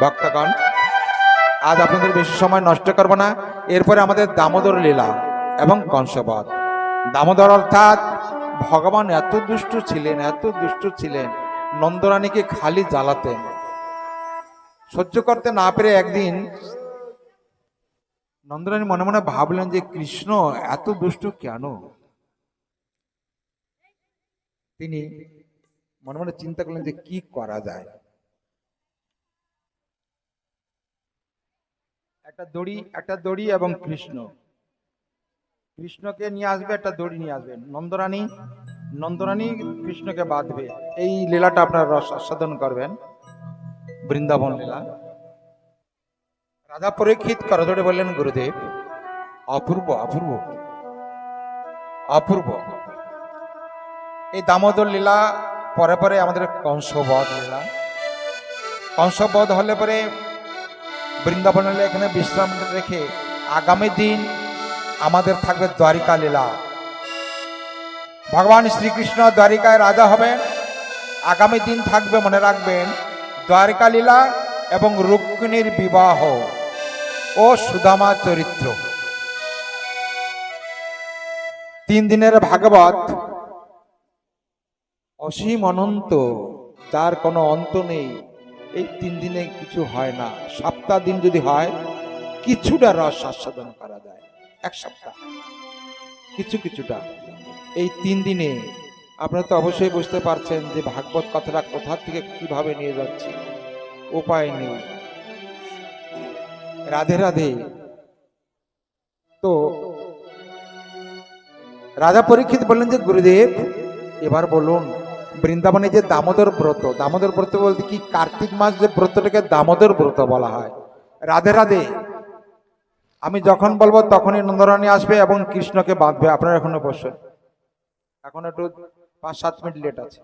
ভক্তগণ আজ আপনাদের বেশি সময় নষ্ট করব না। এরপরে আমাদের দামোদর লীলা এবং কংসবধ। দামোদর অর্থাৎ ভগবান এত দুষ্ট ছিলেন, এত দুষ্ট ছিলেন, নন্দরানীকে খালি জ্বালাতেন। সহ্য করতে না পেরে একদিন নন্দরানী মনে মনে ভাবলেন যে, কৃষ্ণ, এত দুষ্ট কেন? তিনি মনে মনে চিন্তা করলেন যে, কি করা যায়? একটা দড়ি একটা দড়ি এবং কৃষ্ণ। কৃষ্ণকে নিয়ে আসবে, একটা দড়ি নিয়ে আসবে। নন্দরানী নন্দরানী কৃষ্ণকে বাঁধবে। এই লীলাটা আপনার আস্বাদন করবেন, বৃন্দাবন লীলা। রাধা পরীক্ষিত করজোড়ে বললেন, গুরুদেব, অপূর্ব অপূর্ব অপূর্ব। এই দামোদর লীলা পরে পরে আমাদের কংসবধ লীলা। কংসবধ হলে পরে বৃন্দাবন লীলা এখানে বিশ্রাম রেখে আগামী দিন আমাদের থাকবে দ্বারিকা লীলা। ভগবান শ্রীকৃষ্ণ দ্বারিকায় রাজা হবেন। আগামী দিন থাকবে, মনে রাখবেন, দ্বারিকা লীলা এবং রুক্মিণীর বিবাহ ও সুদামা চরিত্র। তিন দিনের ভাগবত অসীম অনন্ত, যার কোনো অন্ত নেই। এই তিন দিনে কিছু হয় না। সপ্তাহ দিন যদি হয়, কিছুটা রস আস্বাদন করা যায়। এক সপ্তাহ। কিছু কিছুটা। এই তিন দিনে আপনারা তো অবশ্যই বুঝতে পারছেন যে ভাগবত কথাটা কোথা থেকে কীভাবে নিয়ে যাচ্ছি। উপায় নেই। রাধে রাধে। তো রাজা পরীক্ষিত বললেন যে, গুরুদেব, এবার বলুন। বৃন্দাবনে যে দামোদর ব্রত দামোদর ব্রত বলতে কি? কার্তিক মাস যে ব্রতটাকে দামোদর ব্রত বলা হয়। রাধে রাধে। আমি যখন বলব তখনই নন্দরানী আসবে এবং কৃষ্ণকে বাঁধবে। আপনারা এখনও বসুন। এখন একটু পাঁচ, সাত মিনিট লেট আছে।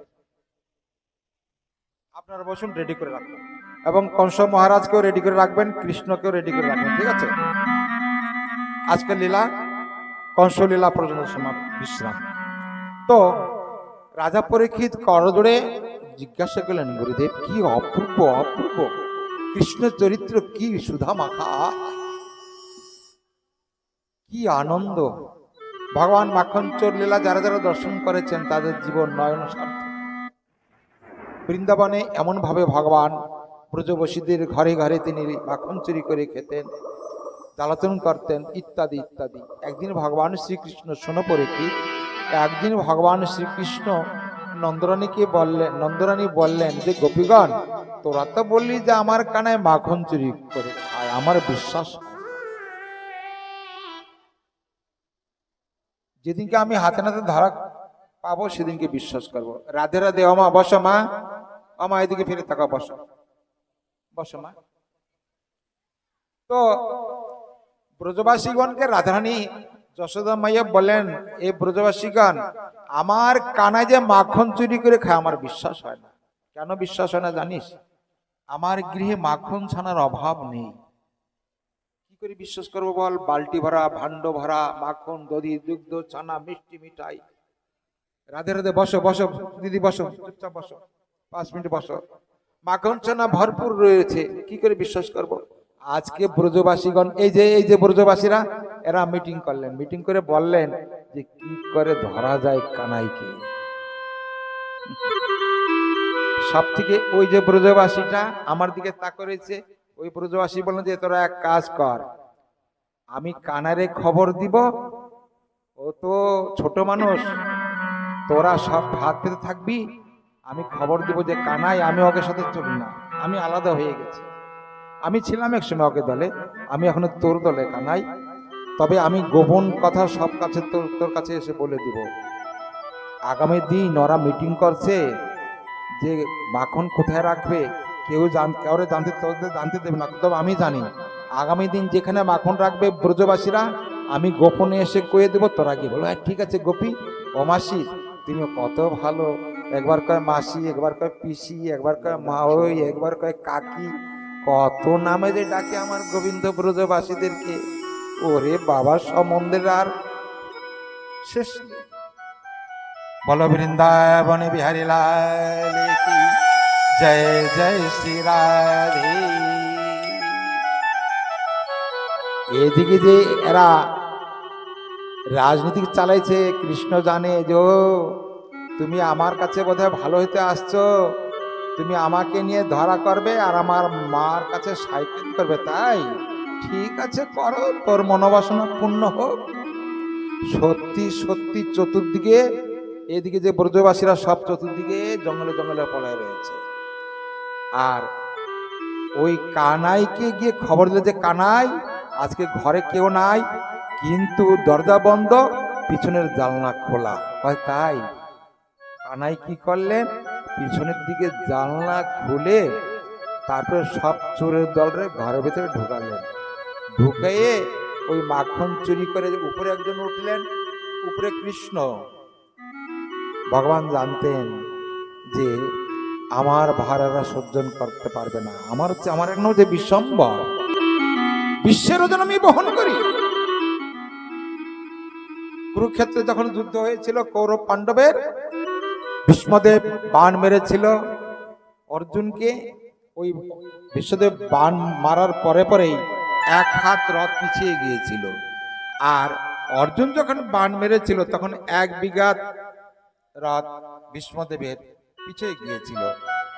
আপনারা বসুন রেডি করে রাখবেন এবং কংস মহারাজকেও রেডি করে রাখবেন, কৃষ্ণকেও রেডি করে রাখবেন, ঠিক আছে? আজকে লীলা, কংস লীলা পর্যন্ত সমাপ্ত। বিশ্রাম। তো রাজা পরীক্ষিত করজোড়ে জিজ্ঞাসা করলেন, গুরুদেব, কি অপূর্ব অপূর্ব? কৃষ্ণ চরিত্র কি সুধা মাখা কি আনন্দ? ভগবান মাখন চোর লীলা যারা যারা দর্শন করেছেন, তাদের জীবন নয়ন সার্থক। বৃন্দাবনে এমন ভাবে ভগবান ব্রজবসীদের ঘরে ঘরে তিনি মাখন চুরি করে খেতেন, জ্বালাতন করতেন, ইত্যাদি ইত্যাদি। একদিন ভগবান শ্রীকৃষ্ণ শোনো পরীক্ষিত একদিন ভগবান শ্রীকৃষ্ণ নন্দরানীকে বললেন নন্দরানী বললেন, যে গোপীগণ, তোরা তো বললি যে আমার কানায় মাখন চুরি করে খায়, আমার বিশ্বাস যেদিনকে আমি হাতে নাতে ধরা পাবো, সেদিনকে বিশ্বাস করব। রাধে রাধে অমা বস মা। অমা এদিকে ফিরে থাকা বস। বস মা। তো ব্রজবাসীগণকে রাধারানী যশোদা মাইয়া বলেন এই ব্রজবাসীগণ, আমার কানায় যে মাখন চুরি করে খায়, আমার বিশ্বাস হয় না। কেন বিশ্বাস হয় না জানিস? আমার গৃহে মাখন ছানার অভাব নেই। কি করে বিশ্বাস করব বল? বালতি ভরা, ভাণ্ড ভরা, মাখন, দধি, দুগ্ধ, ছানা, মিষ্টি, মিঠাই। রাধে রাধে, বসো বসো, দিদি, বসো, চুপচাপ বসো, পাঁচ মিনিট বসো। মাখন, ছানা ভরপুর রয়েছে, কি করে বিশ্বাস করব? আজকে ব্রজবাসীগণ, এই যে এই যে ব্রজবাসীরা, এরা মিটিং করলেন। মিটিং করে বললেন যে, কি করে ধরা যায় কানাইকে? সব থেকে ওই যে ব্রজবাসীটা আমার দিকে তা করেছে, ওই ব্রজবাসী বললেন যে, তোরা এক কাজ কর, আমি কানারে খবর দিব, ও তো ছোট মানুষ, তোরা সব ভাত পেতে থাকবি, আমি খবর দিব যে, কানাই আমি ওকে সাথে চলি না, আমি আলাদা হয়ে গেছি। আমি ছিলাম এক সময় ওকে দলে। আমি এখন তোর দলে কানাই। তবে আমি গোপন কথা সব কাছে তোর তোর কাছে এসে বলে দিব। আগামী দিন ওরা মিটিং করছে যে মাখন কোথায় রাখবে, কেউ জান, কাউরে জানতে, তোদের জানতে দেবে না, তবে আমি জানি। আগামী দিন যেখানে মাখন রাখবে ব্রজবাসীরা, আমি গোপনে এসে কয়ে দেবো তোরা গিয়ে বলো হ্যাঁ ঠিক আছে গোপী। ও মাসি, তুমি কত ভালো। একবার কয় মাসি, একবার কয় পিসি, একবার কয় মা ওই একবার কয় কাকি কত নামে যে ডাকে আমার গোবিন্দ ব্রজবাসীদেরকে। ওরে বাবা সম্বন্ধের আর শেষ বল বৃন্দাবন বিহারী লাল কি? জয় জয় শ্রী রাধে। এদিকে যে এরা রাজনীতি চালাইছে, কৃষ্ণ জানে যে তুমি আমার কাছে বোধহয় ভালো হইতে আসছো। তুমি আমাকে নিয়ে ধরা করবে আর আমার মার কাছে সাইকেল করবে, তাই? ঠিক আছে, করো। তোর মনোবাসনা পূর্ণ হোক। সত্যি সত্যি চতুর্দিকে, এদিকে যে ব্রজবাসীরা সব চতুর্দিকে জঙ্গলে জঙ্গলে পড়ায় রয়েছে। আর ওই কানাইকে গিয়ে খবর দিলে যে কানাই, আজকে ঘরে কেউ নাই, কিন্তু দরজা বন্ধ, পিছনের জানলা খোলা। হয় তাই? কানাই কি করলেন? পিছনের দিকে জানলা খুলে তারপরে সব চোরের দলরে ঘরের ভেতরে ঢোকালেন। ঢুকিয়ে ওই মাখন চুরি করে উপরে একজন উঠলেন, উপরে কৃষ্ণ। ভগবান জানতেন যে আমার ভাড়ারা সজ্জন করতে পারবে না। আমার হচ্ছে, আমার এক যে বিশ্বম্বর। বিশ্বের ওজন আমি বহন করি। কুরুক্ষেত্রে যখন যুদ্ধ হয়েছিল কৌরব পাণ্ডবের ভীষ্মদেব বান মেরেছিল। অর্জুনকে ওই বিশ্বদেব বান মারার পরে পরেই এক হাত রথ পিছিয়ে গিয়েছিল। আর অর্জুন যখন বান মেরেছিল, তখন এক বিঘা রথ ভীষ্মদেবের পিছিয়ে গিয়েছিল।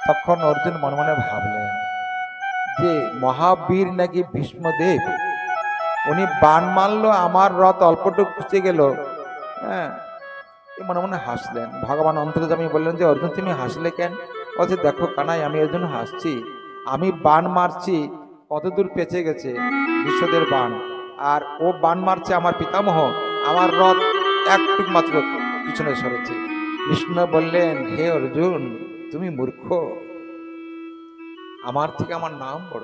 তখন অর্জুন মনে মনে ভাবলেন যে, মহাবীর নাকি ভীষ্মদেব? উনি বান মারলো, আমার রথ অল্পটুকু খুঁজে গেল। হ্যাঁ মনে মনে হাসলেন? ভগবান অন্তর্জামী বললেন যে, অর্জুন, তুমি হাসলে কেন? বলছে, দেখো কানাই, আমি এর জন্য হাসছি। আমি বান মারছি কত দূর পেঁচে গেছে বিশ্বদের বান। আর ও বান মারছে আমার পিতামহ, আমার রথ একটুক মাত্র পিছনে সরেছে। কৃষ্ণ বললেন, হে অর্জুন, তুমি মূর্খ। আমার থেকে আমার নাম বড়।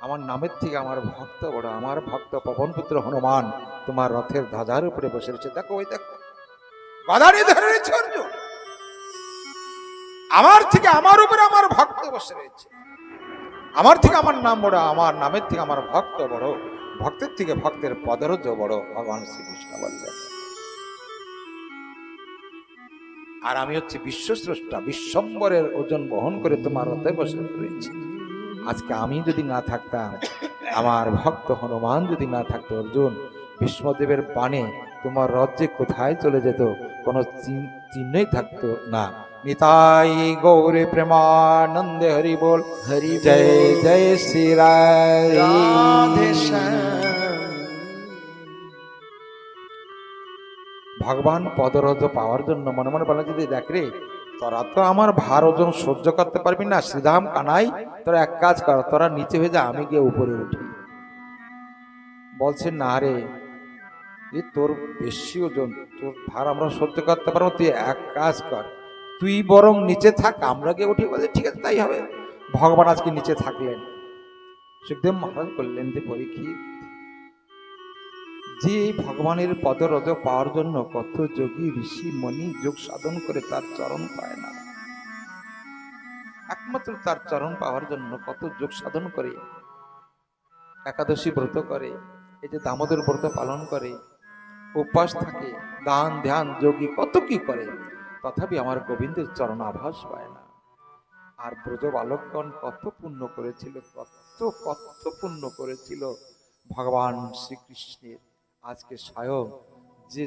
আমার নামের থেকে আমার ভক্ত বড়। আমার ভক্ত পবনপুত্র হনুমান, তোমার রথের ধ্বজার উপরে বসে রয়েছে। দেখো, ওই দেখো। ধরে আমার থেকে আমার উপরে আমার ভক্ত বসে রয়েছে। আমার থেকে আমার নাম বড়, আমার নামের থেকে আমার ভক্ত বড়, ভক্তের থেকে ভক্তের পদরজ বড় ভগবান শ্রীকৃষ্ণ বললেন। আর আমি হচ্ছে বিশ্বস্রষ্টা, বিশ্বম্বরের ওজন বহন করে তোমার রথে বসে রয়েছি। আজকে আমি যদি না থাকতাম, আমার ভক্ত হনুমান যদি না থাকতো অর্জুন, ভীষ্মদেবের বাণে তোমার রথ যে কোথায় চলে যেত? কোনো চিহ্ন- চিহ্নই থাকতো না। নিতাই গৌরে প্রেমানন্দে হরি বল। হরি জয় জয় শ্রী ভগবান পদরজ পাওয়ার জন্য মনে মনে বলে যদি দেখ রে তোরা তো আমার ভার ওজন সহ্য করতে পারবি না। শ্রীধাম কানাই তোরা এক কাজ কর তোরা নিচে হয়ে যা আমি গিয়ে উপরে উঠি। বলছে না রে এ তোর বেশি ওজন, তোর ভার আমরা সহ্য করতে পারব, তুই এক কাজ কর। তুই বরং নিচে থাক, আমরা গিয়ে উঠি বলে ঠিক আছে, তাই হবে। ভগবান আজকে নিচে থাকলেন। সুখদেব মহারাজ বললেন যে পরীক্ষিত যে ভগবানের পদরজ পাওয়ার জন্য কত যোগী ঋষি মণি যোগ সাধন করে তার চরণ পায় না। একমাত্র তার চরণ পাওয়ার জন্য কত যোগ সাধন করে, একাদশী ব্রত করে, এই যে দামোদর ব্রত পালন করে উপবাস থাকে, দান, ধ্যান, যোগী, কত কি করে, তথাপি আমার গোবিন্দের চরণ আভাস পায় না। আর ব্রজ বালকগণ কত পুণ্য করেছিল, কত কত পুণ্য করেছিল। ভগবান শ্রীকৃষ্ণের আজকে স্বয়ং যে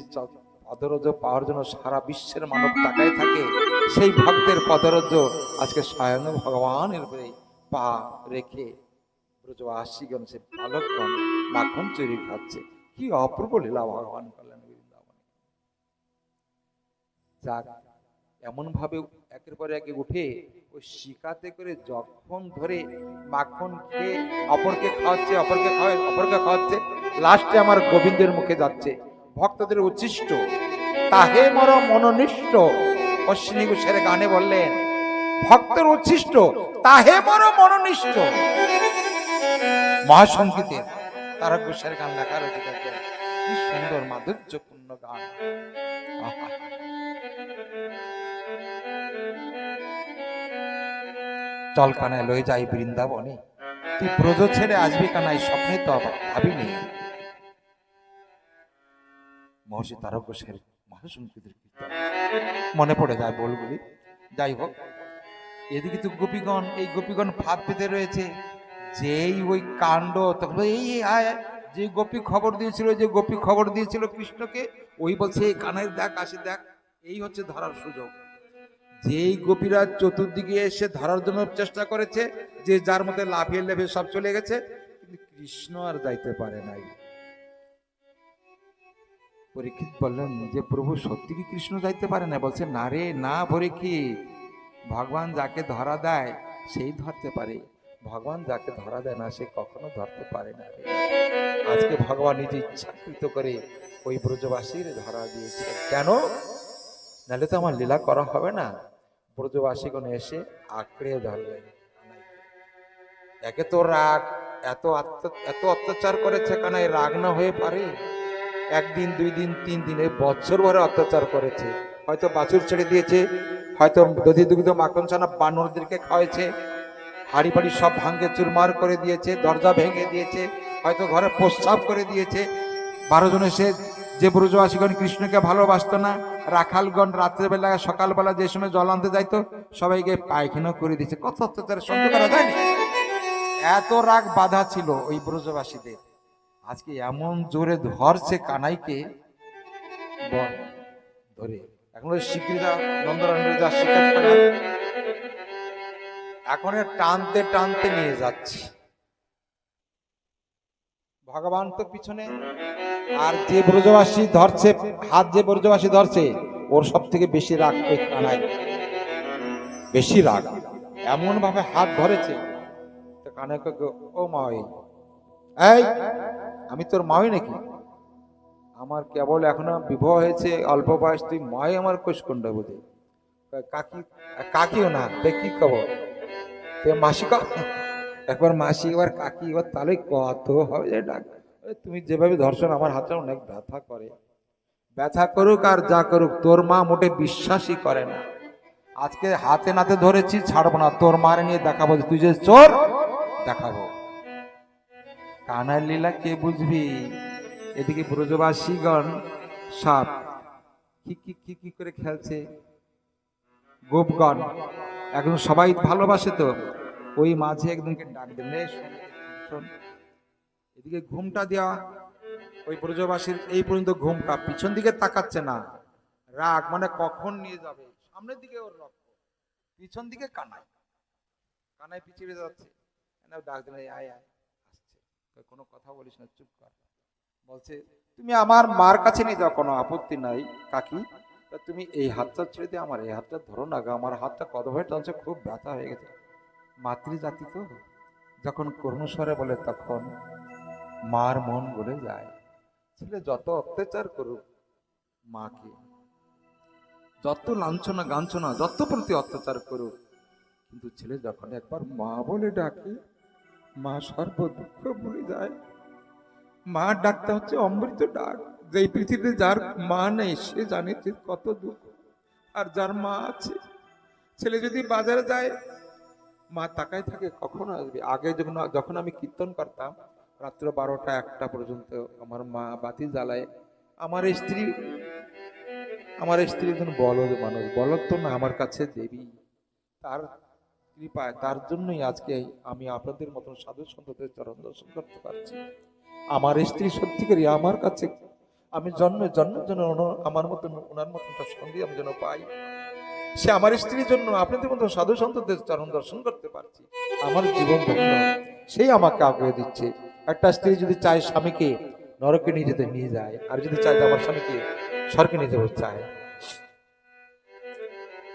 পদরজ পাওয়ার জন্য সারা বিশ্বের মানব তাকায় থাকে, সেই ভক্তের পদরজ আজকে স্বয়ং ভগবানের পা রেখে ব্রজবাসীগণ, সে বালকগণ মাখন চুরি খাচ্ছে। কি অপূর্ব লীলা ভগবান করলেন বৃন্দাবনে। যাক এমন ভাবে একের পরে একে উঠে ওই শিকাতে করে যখন ধরে মাখন খেয়ে অপরকে খাওয়াচ্ছে, অপরকে খাওয়ায়, অপরকে খাওয়াচ্ছে, লাস্টে আমার গোবিন্দের মুখে যাচ্ছে। ভক্তদের উচ্ছিষ্ট। তাহে মর মনোনিষ্ঠ অশ্বিনী ঘোষের গানে বললেন, ভক্তের উচ্ছিষ্ট, তাহে মর মনোনিষ্ঠ মহাসংগীতের তারা ঘোষের গান লেখা রয়েছে দেখবেন। কি সুন্দর মাধুর্যপূর্ণ গান। চল কানায় লয়ে যাই বৃন্দাবনে। তুই ব্রজ ছেড়ে আসবি কানাই স্বপ্নে তো ভাবিনি মহর্ষি তারকেশ্বর মহাসংকৃতির কীর্তন। মনে পড়ে যায় বলগুলি। যাই হোক, এদিকে তো গোপীগণ, এই গোপীগণ ফাঁদ পেতে রয়েছে। যেই ওই কাণ্ড, তখন এই আয়। যে গোপী খবর দিয়েছিল, যে গোপী খবর দিয়েছিল কৃষ্ণকে, ওই বলছে, এই কানের দেখ আসে দেখ, এই হচ্ছে ধরার সুযোগ। যেই গোপীরা চতুর্দিকে এসে ধরার জন্য চেষ্টা করেছে, যে যার মধ্যে লাফিয়ে লেফে সব চলে গেছে, কিন্তু কৃষ্ণ আর যাইতে পারে নাই। পরীক্ষিত বললেন, যে প্রভু, সত্যি কি কৃষ্ণ যাইতে পারে না? বলছে, না রে, না পরীক্ষিত। ভগবান যাকে ধরা দেয়, সেই ধরতে পারে। ভগবান যাকে ধরা দেয় না, সে কখনো ধরতে পারে না আজকে ভগবান নিজে ইচ্ছাকৃত করে ওই ব্রজবাসীর ধরা দিয়েছে। কেন? নাহলে তো আমার লীলা করা হবে না। ব্রজবাসীগণ এসে আঁকড়ে ধরলেন। একে তো রাগ, এত এত অত্যাচার করেছে কেন এই রাগ না হয়ে পারে। একদিন, দুই দিন, তিন দিনে, বছর ভরে অত্যাচার করেছে। হয়তো বাছুর ছেড়ে দিয়েছে, হয়তো দধি দুগ্ধ মাখন ছানা বানরদেরকে খাওয়াইছে। হাড়ি ফাড়ি সব ভাঙ্গে চুরমার করে দিয়েছে, দরজা ভেঙে দিয়েছে, হয়তো ঘরে প্রস্রাব করে দিয়েছে। বারো জন এসে যে ব্রজবাসীগণ কৃষ্ণকে ভালোবাসতো না, রাখালগণ রাত্রেবেলা, সকালবেলা যে সময় জল আনতে যাইতো, সবাইকে পায়খানা করে দিয়েছে। কত অত্যাচার সহ্য করা যায়নি এত রাগ বাধা ছিল ওই ব্রজবাসীদের। আজকে এমন জোরে ধরছে কানাইকে ধরে। এখন শিকড়িরা নন্দরানের যা করে এখন টানতে টানতে নিয়ে যাচ্ছে। ভগবান তো পিছনে, আর যে ব্রজবাসী ধরছে, হাত যে ব্রজবাসী ধরছে, ওর সব থেকে বেশি রাগ কানাই বেশি রাগ। এমন ভাবে হাত ধরেছে, তো ও মাই এই, আমি তোর মাই নাকি? আমার কেবল এখনও বিবাহ হয়েছে, অল্প বয়স, তুই মাই আমার কোষকুণ্ড বোধে। কাকি, কাকিও না কি খবর। মাসি একবার মাসি এবার কাকি এবার তাহলে কত হবে ডাক। তুমি যেভাবে ধর্ষণ আমার হাতে অনেক ব্যথা করে। ব্যথা করুক আর যা করুক, তোর মা মোটে বিশ্বাসই করে না। আজকে হাতে নাতে ধরেছি, ছাড়বো না। তোর মারে নিয়ে দেখাবো তুই যে চোর, দেখাবো। কানার লীলা কে বুঝবি? এদিকে ব্রজবাসীগণ, সাপ, কি কি কি কি করে খেলছে? গোপগণ এখন সবাই ভালোবাসে তো। ওই মাঝে একদিনকে ডাক দেন শোন, শোন।" এদিকে ঘুমটা দেওয়া ওই ব্রজবাসীর এই পর্যন্ত ঘুমটা পিছন দিকে তাকাচ্ছে না। রাগ মানে কখন নিয়ে যাবে? সামনের দিকে ওর রক্ত পিছন দিকে কানাই কানাই পিছিয়ে যাচ্ছে। ডাক আয় আয় আসছে। কোনো কথা বলিস না চুপ কর। বলছে তুমি আমার মার কাছে নিয়ে যাও কোনো আপত্তি নাই কাকি। তুমি এই হাতটা ছেড়ে দিয়ে আমার, এই হাতটা ধরো না গা, আমার হাতটা কতভাবে টানছে, খুব ব্যথা হয়ে গেছে। মাতৃজাতি তো, যখন কর্ণস্বরে বলে তখন মার মন গলে যায়। ছেলে যত অত্যাচার করুক মাকে, যত লাঞ্ছনা গাঞ্ছনা, যত প্রতি অত্যাচার করুক, কিন্তু ছেলে যখন একবার মা বলে ডাকে, মা সর্ব দুঃখ ভুলে যায়। মা ডাকটা হচ্ছে অমৃত ডাক। যে এই পৃথিবীতে যার মা নেই, সে জানে যে কত দুঃখ। আর যার মা আছে, ছেলে যদি বাজারে যায়, মা তাকায় থাকে, কখন আসবে? আগে যখন যখন আমি কীর্তন করতাম, রাত্র বারোটা, একটা পর্যন্ত আমার মা বাতি জ্বালায়। আমার স্ত্রী আমার স্ত্রী একজন বলদ মানুষ। বলদ তো না, আমার কাছে দেবী। তার কৃপায়, তার জন্যই আজকে আমি আপনাদের মতন সাধু সন্তদের চরণ দর্শন করতে পারছি। আমার স্ত্রী সত্যিকারই আমার কাছে আমি জন্মে জন্মের জন্য আমার মতন, ওনার মতন একটা সঙ্গী আমি যেন পাই। সে আমার স্ত্রীর জন্য আপনাদের মতো সাধু সন্তদের চরণ দর্শন করতে পারছি। আমার জীবন সেই আমাকে আগ্রহ দিচ্ছে। একটা স্ত্রী যদি চায় স্বামীকে নরকে নিয়ে যেতে নিয়ে যায়, আর যদি চায় আমার স্বামীকে স্বর্গে নিয়ে যেতে চায়।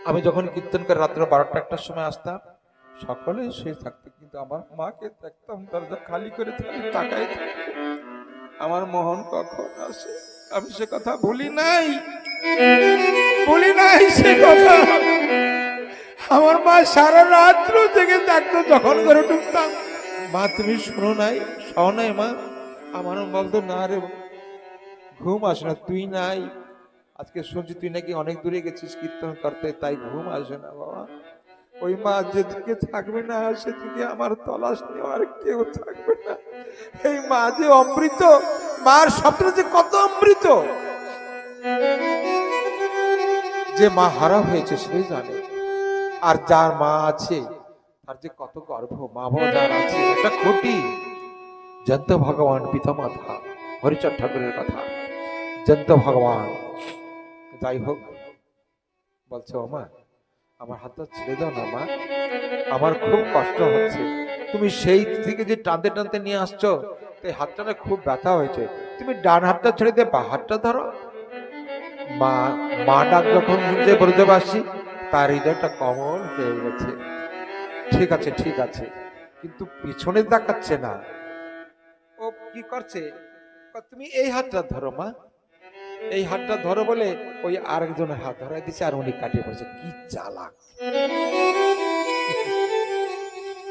আমি যখন কীর্তন করে রাত্রে বারোটা একটার সময় আসতাম, সকলে শুয়ে থাকতো, কিন্তু আমার মাকে দেখতাম দরজা খালি করে তাকাই থাকতো। আমার মোহন কখন আসে? আমি সে কথা বলি নাই। বলি নাই সে কথা। আমার মা সারা রাত্র থেকে থাকতো যখন করে ঢুকতাম। মা, তুমি শোনো নাই শোনো নাই, মা। আমার বলতো, না রে ঘুম আসে না, তুই নাই। আজকে শুনছি তুই নাকি অনেক দূরে গেছিস, কীর্তন করতে, তাই ঘুম আসে না, বাবা। ওই মা যেদিকে থাকবে না সেদিকে আমার তলাশ নেওয়ার কেউ থাকবে না। এই মা যে অমৃত, মার শব্দ যে কত অমৃত। যে মা হারা হয়েছে, সে জানে। আর যার মা আছে, তার যে কত গর্ভ, মা বাবা যার আছে, একটা খুঁটি জন্ত ভগবান পিতা পিতামাতা, হরিচর ঠাকুরের কথা। জন্ত ভগবান, যাই হোক, বলছো মা আমার হাতটা ছেড়ে দাও না, মা। আমার খুব কষ্ট হচ্ছে। তুমি সেই থেকে যে টানতে টানতে নিয়ে আসছো এই হাতটা খুব ব্যথা হয়েছে। তুমি ডান হাতটা ছেড়ে দিয়ে বা হাতটা ধরো। মা মা ডাক যখন শুনছে ব্রজবাসী, তার হৃদয়টা কমল হয়ে গেছে। ঠিক আছে ঠিক আছে। কিন্তু পিছনে তাকাচ্ছে না। ও কি করছে? তুমি এই হাতটা ধরো, মা। এই হাতটা ধরো বলে ওই আরেকজনের হাত ধরাই দিচ্ছে আর উনি কাটিয়ে পড়ছে। কি চালাক।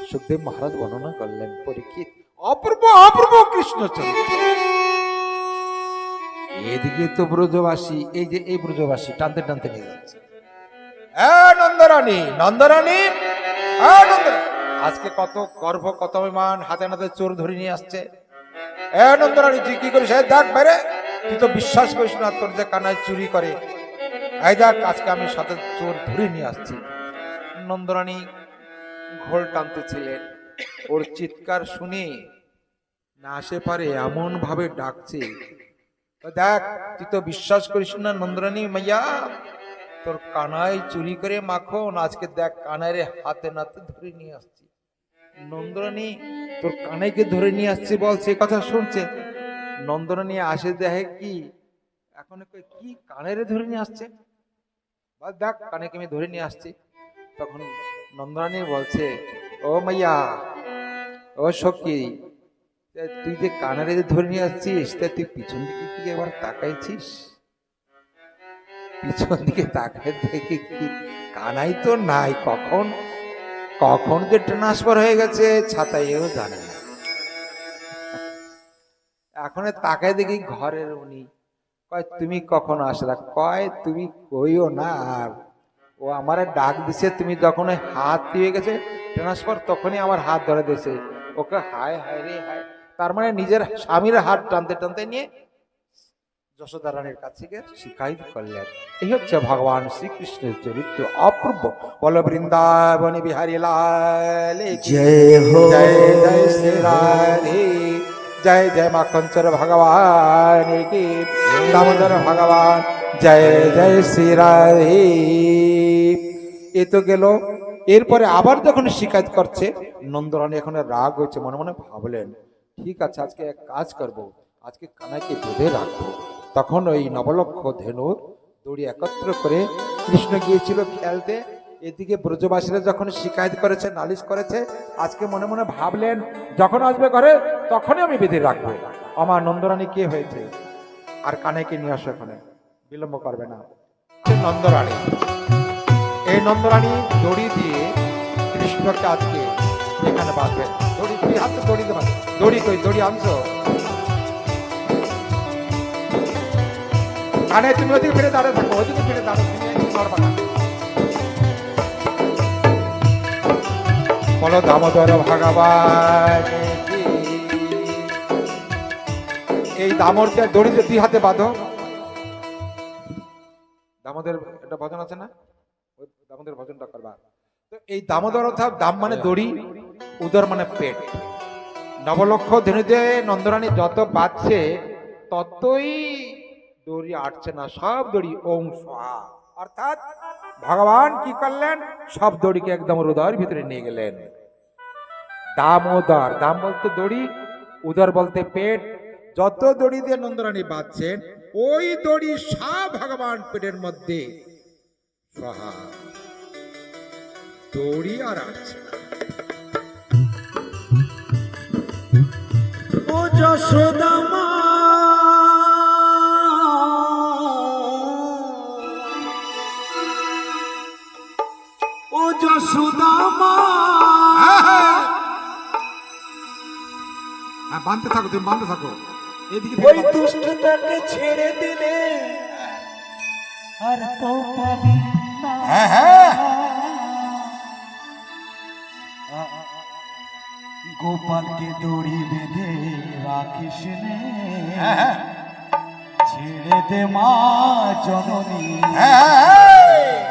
সুখদেব মহারাজ বর্ণনা করলেন, পরীক্ষিত। অপূর্ব অপূর্ব কৃষ্ণ এদিকে তো ব্রজবাসী, এই যে এই ব্রজবাসী টানতে টানতে নিয়ে যাচ্ছে। নন্দরানী নন্দরানী আজকে কত গর্ভ, কত অভিমান, হাতে নাতে চোর ধরে নিয়ে আসছে। এ নন্দরানী তুই কি করিস দেখ বাইরে। তুই তো বিশ্বাস করিস না, তোর যে কানায় চুরি করে। এই দেখ, আজকে আমি সাথে চোর ধরে নিয়ে আসছি। নন্দরানী ঘোল টানতেছিলেন। ওর চিৎকার শুনে না আসে পারে এমন ভাবে ডাকছে দেখ, তুই তো বিশ্বাস করিস না নন্দরানী মাইয়া, তোর কানায় চুরি করে মাখন, আজকে দেখ কানারে হাতে নাতে ধরে নিয়ে আসছি। নন্দরানী তোর কানাইকে ধরে নিয়ে আসছে বলছে কথা শুনছে। নন্দরানী আসে দেখে কি, এখন কি কানেরে ধরে নিয়ে আসছে? বল দেখ কানেকে আমি ধরে নিয়ে আসছি। তখন নন্দরানী বলছে, ও মাইয়া, ও সখী তুই যে কানারে ধরে নিয়ে আসছিস, তা তুই পিছন দিকে কি একবার তাকাইছিস? পিছন দিকে তাকায় দেখি কি কানাই তো নাই, কখন কখন যে ট্রান্সফার হয়ে গেছে, ছাতাইও জানে না। এখন তাকায় দেখি ঘরের উনি। কয় তুমি কখন আসলা? কয় তুমি কইও না আর। ও আমারে ডাক দিছে তুমি যখন ওই হাত দিয়ে গেছে ট্রান্সফার তখনই আমার হাত ধরে দিয়েছে। ওকে হায় হায় রে হায়। তার মানে নিজের স্বামীর হাত টানতে টানতে নিয়ে যশোদা রানীর কাছ থেকে শিকায়ত করলেন। এই হচ্ছে ভগবান শ্রীকৃষ্ণের চরিত্র অপূর্ব। বল বৃন্দাবনী বিহারী লাল জয় জয় জয় শ্রী রাধে। জয় জয় মাখনচর ভগবান কি? দামোদর ভগবান, জয় জয় শ্রী এ তো গেল। এরপরে আবার যখন শিকায়ত করছে, নন্দরানী এখন রাগ হয়েছে মনে মনে ভাবলেন, ঠিক আছে, আজকে এক কাজ করব, আজকে কানাইকে বেঁধে রাখব। তখন ওই নবলক্ষ ধেনুর দড়ি একত্র করে কৃষ্ণ গিয়েছিল খেলতে। এদিকে ব্রজবাসীরা যখন শিকায়ত করেছে, নালিশ করেছে, আজকে মনে মনে ভাবলেন, যখন আসবে ঘরে, তখনই আমি বিধি রাখব আমার নন্দরানী কে হয়েছে? আর কানে কে নিয়ে আসো এখানে? বিলম্ব করবে না। নন্দরানী, এই নন্দরানী দড়ি দিয়ে কৃষ্ণকে আজকে এখানে বাঁধবে। দড়ি দুই হাতে দড়ি দেবেন দড়ি কই? দড়ি আনছো? কানে তুমি ওদিকে ফিরে দাঁড়িয়ে থাকো, ওদিকে ফিরে দাঁড়ো তুমি না। বলো দামোদর ভগবান। কি। এই দামরকে দড়িতে দুই হাতে বাঁধো। দামোদর একটা ভজন আছে না? ওই দামোদর ভজনটা করবা। তো এই দামোদর অর্থাৎ দাম মানে দড়ি, উদর মানে পেট। নবলক্ষ ধনুতে নন্দরানী যত বাঁচছে ততই দড়ি আটছে না, সব দড়ি ওম স্বাহা। অর্থাৎ ভগবান কি করলেন? সব দড়িকে একদম হৃদয়ের ভিতরে নিয়ে গেলেন। দামোদর, দাম বলতে দড়ি, উদর বলতে পেট। যত দড়ি দিয়ে নন্দরানী বাঁধছেন, ওই দড়ি সব ভগবান পেটের মধ্যে। দড়ি আর আটছে না। ও যশোদা মা ও যশোদা মা হ্যাঁ বাঁধতে থাকো তুমি বাঁধতে থাকো। এদিকে ওই দুষ্টটাকে ছেড়ে দিলে আর তো পাবি হ্যাঁ হ্যাঁ। গোপালকে দড়ি বেঁধে রাখিস হ্যাঁ ছেড়ে দে মা জননী। হ্যাঁ।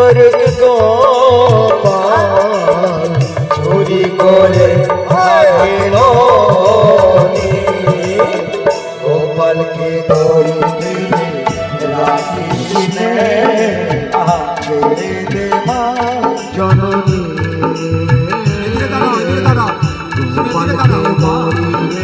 করুক গোপাল চুরি করে গোপালকে করি জননী। গোপালকে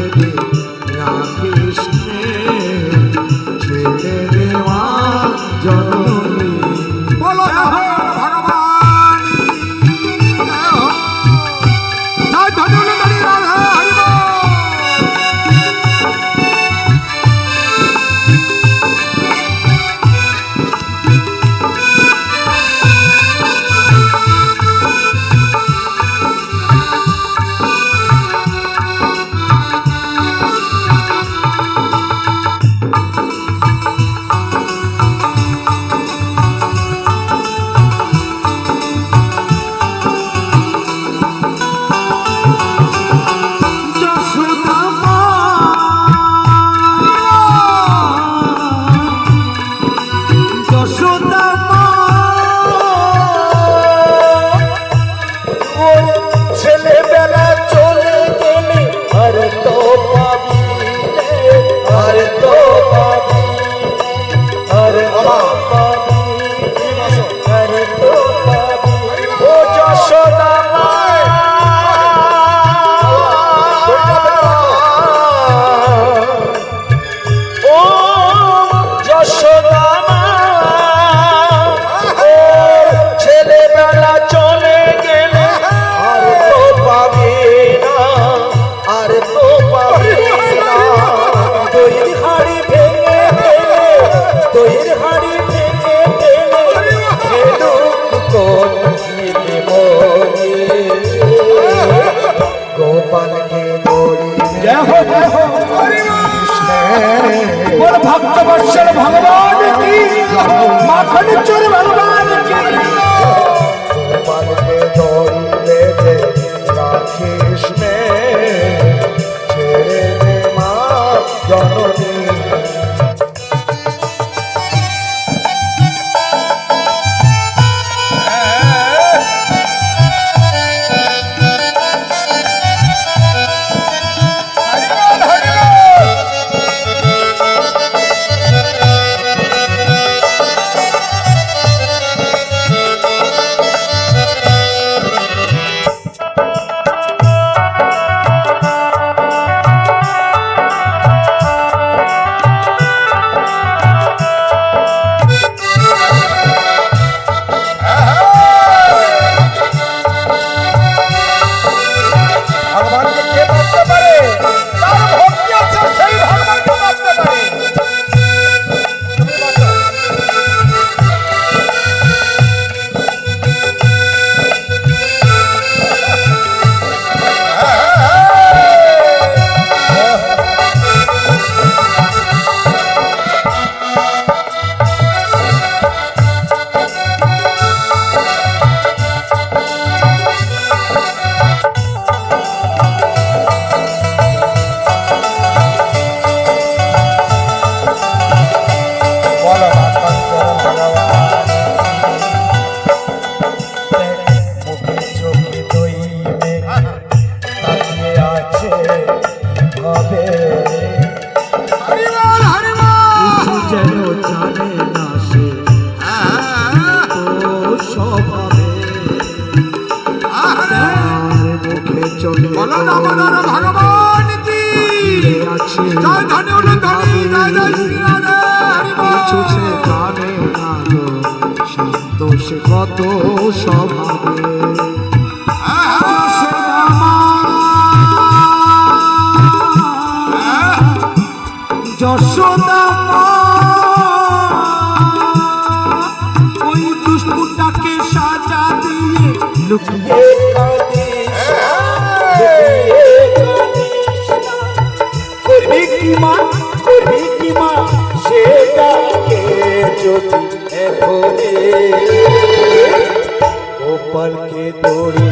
দৌড়ে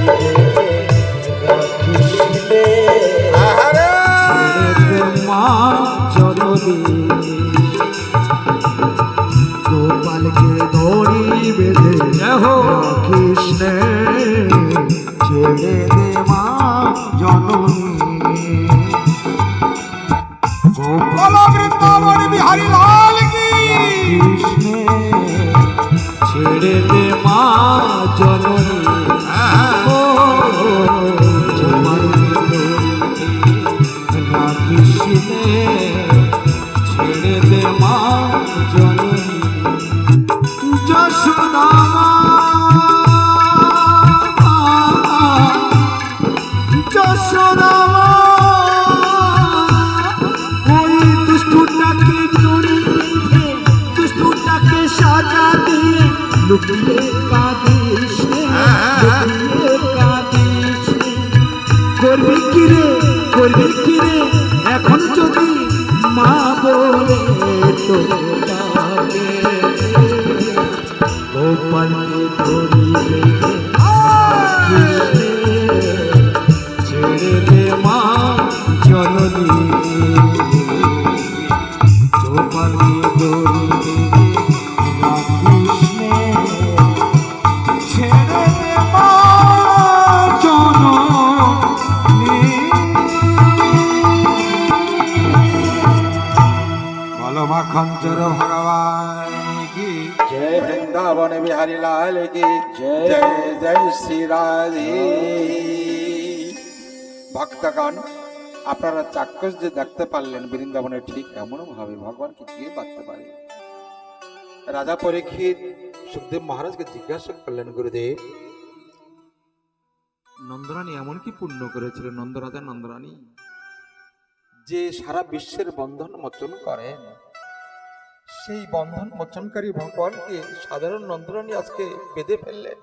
কৃষ্ণে ছেড়ে দে মা জননী। গোপালকে ধরি ভগবান কি জয় বৃন্দাবন বিহারী লাল কি জয় জয় শ্রী ভক্তগণ আপনারা চাক্ষুষ যে দেখতে পারলেন বৃন্দাবনে ঠিক ভগবানকে পারে? রাজা পরীক্ষিত সুখদেব মহারাজকে জিজ্ঞাসা করলেন, গুরুদেব, নন্দরানী এমন কি পুণ্য করেছিল? নন্দরাজা, নন্দরানী, যে সারা বিশ্বের বন্ধন মোচন করেন। সেই বন্ধন মোচনকারী ভগবানকে সাধারণ নন্দরানী আজকে বেঁধে ফেললেন।